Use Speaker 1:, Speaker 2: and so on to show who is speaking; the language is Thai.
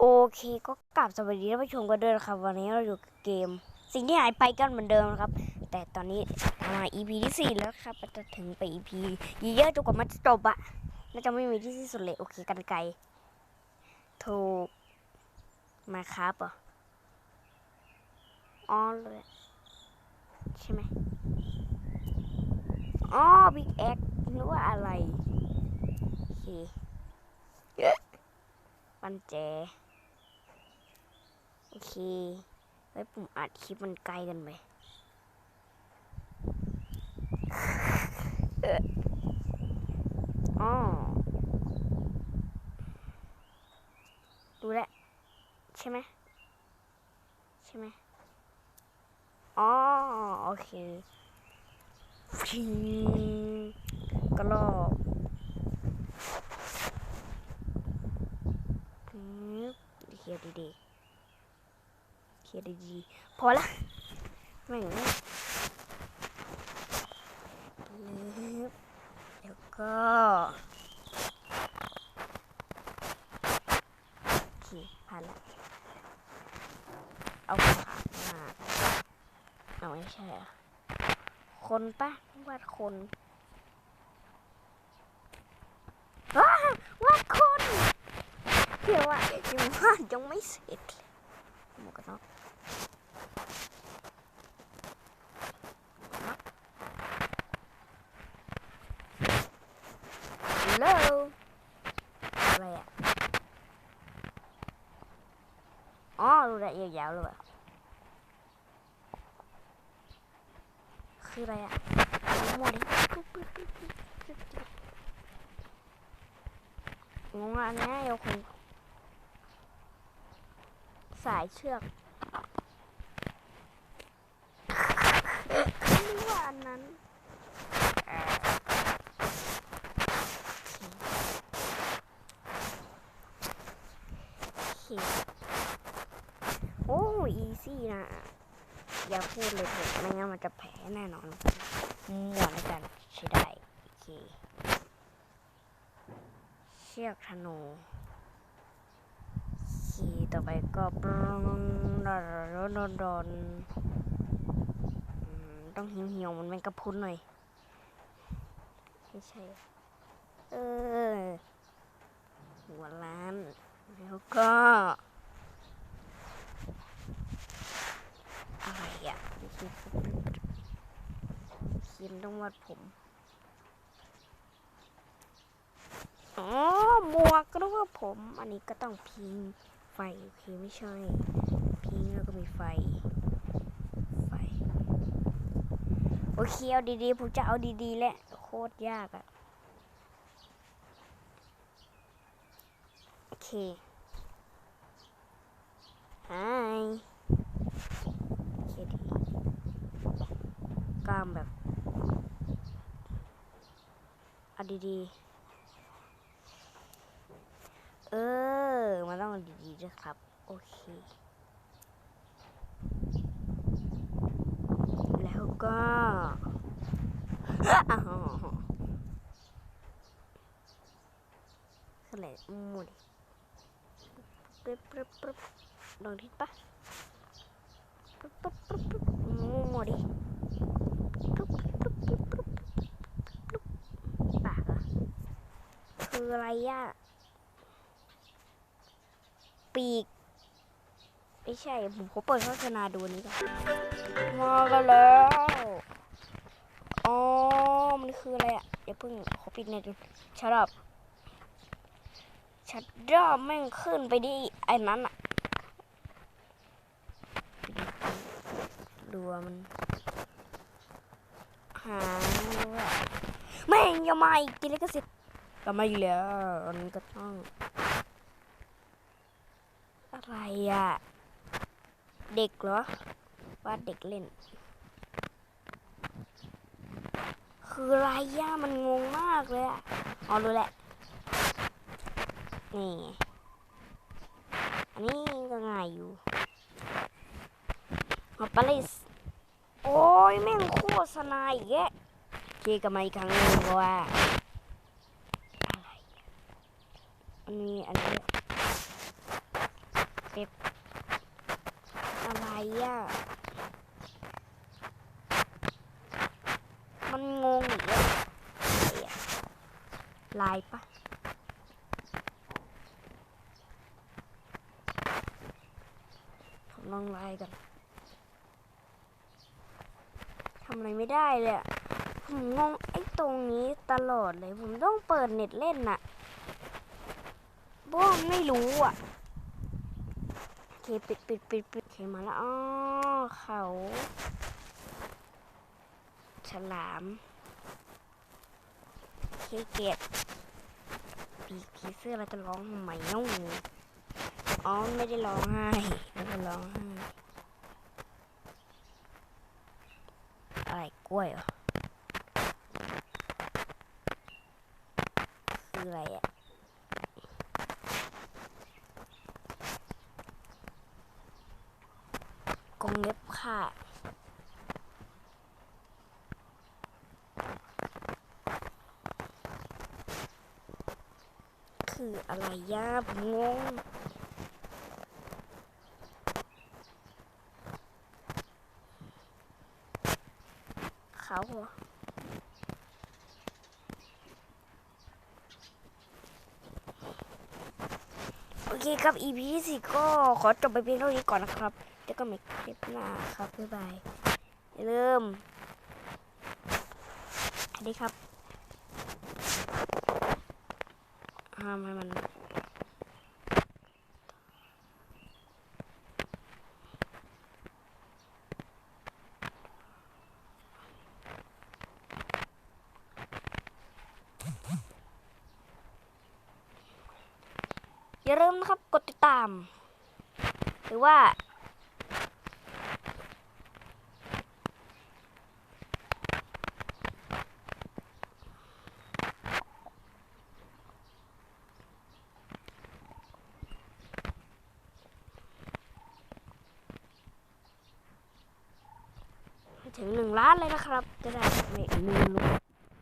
Speaker 1: โอเคก็กลับสวัสดีท่านผู้ชมกันด้วยนะครับ วันนี้เราอยู่กับเกม สิ่งที่หายไปกันเหมือนเดิมนะครับ แต่ตอนนี้มา EP ที่สี่แล้วครับจะถึงไป EP เยอะๆจนกว่ามันจะจบอะน่าจะไม่มีที่สิ้นสุดเลย โอเคกันไกลถูกมาครับอ๋อเลยใช่ไหมอ๋อบิ๊กแอ็กนึกว่าอะไรโอเคปันแจ เคไว้ผมอัดคลิปมันไกลกันไปเอ่ออ๋อดูแลใช่ไหมใช่ไหมอ๋อโอเคฟิงกระลอกปึ๊บเคลียดีๆ เคลียร์ดีๆพอละแม่งปึ๊บแล้วก็โอเคผ่านละเอาขามาเอาไม่ใช่อะคนปะวาดคนว้าวาดคนเดี๋ยวอะยังวาดยังไม่เสร็จเลยหมวกกันน็อก ฮั ลโหลอะไรอะอ๋อรู้แล้ยาวๆเลยว่ะคืออะไรอะมั่วดิงงอันนี้เดี๋ยวคงสายเชือกไม่รู้ว่าอันนั้นเอ่อ โอเคโอ้อีซี่นะ อย่าพูดเลยเถอะไม่งั้นมันจะแพ้แน่นอนมั่วในการใช้ได้ โอเค เชือกธนูขี่ต่อไปก็ปรนดอนดอนดอนต้องเหี่ยวเหี่ยวมันเป็นกระพุ้นหน่อย ไม่ใช่ เออ หัวล้าน แล้วก็อะไรอะคิมต้องวัดผมอ๋อหมวกก็ต้องว่าผม อันนี้ก็ต้องพิงไฟโอเคไม่ใช่ พิงแล้วก็มีไฟไฟโอเคเอาดีๆผมจะเอาดีๆแหละโคตรยากอะโอ เคฮายเคดีกล้ามแบบเอาดีๆ เออ มันต้องเอาดีๆด้วยครับ โอเค แล้วก็อ้าวอะไรมูดิ ปึ๊บปึ๊บปึ๊บลองทิศปะปึ๊บปึ๊บปึ๊บปึ๊บมูมูดิปึ๊บปึ๊บปึ๊บปึ๊บปึ๊บปากอะคืออะไรอะปีก ไม่ใช่ ผมขอเปิดโฆษณาดูอันนี้ก่อนมากันแล้วอ๋อมันคืออะไรอะอย่าเพิ่งขอปิดเน็ตดูชัดอับ ชัดดับแม่งขึ้นไปดิไอ้นั้นอะดูว่ามัน หาแม่งอย่ามาอีกกินแล้วก็สร็จก็มาอยู่แล้วอันนี้ก็ต้อง อะไรอะเด็กเหรอว่าดเด็กเล่น คืออะไรย่ามันงงมากเลยอะอ๋อรู้แหละ นี่อันนี้ก็ง่ายอยู่มาปาลิสโอ้ยแม่งโฆษณาอีกแกเคกับมาอีกครั้งหนึงว่าอะไรมันมีอันนี้ด้วยป๊บอะไรอะมันงงอีกแล้วอะไรอะลายปะ ผมลองลายกันทำอะไรไม่ได้เลยผมงงไอ้ตรงนี้ตลอดเลย ผมต้องเปิดเน็ตเล่นน่ะเพราะว่ามันไม่รู้อะโอเคปิดปิดปิดปิดโอเคมาแล้วอ๋อเขาฉลามเคเกตปีกผีเสื้อเราจะร้องทำไมน้องอ๋อไม่ได้ร้องไห้ ร้องไห้อะไรกล้วยเหรอคืออะไรอะกงเล็บค่ะคืออะไรย่าผมงงาเหรอโอเคครับ EP ที่สี่ก็ขอจบไปเพียงเท่านี้ก่อนนะครับเดี๋ยวก็มีคลิปหน้าครับ บ๊ายบายอย่มสวัสดีครับห้ามให้มัน อย่าลืมนะครับกดติดตาม หรือว่า ถึงหนึ่งล้านเลยนะครับ จะได้ไม่มีลุ้น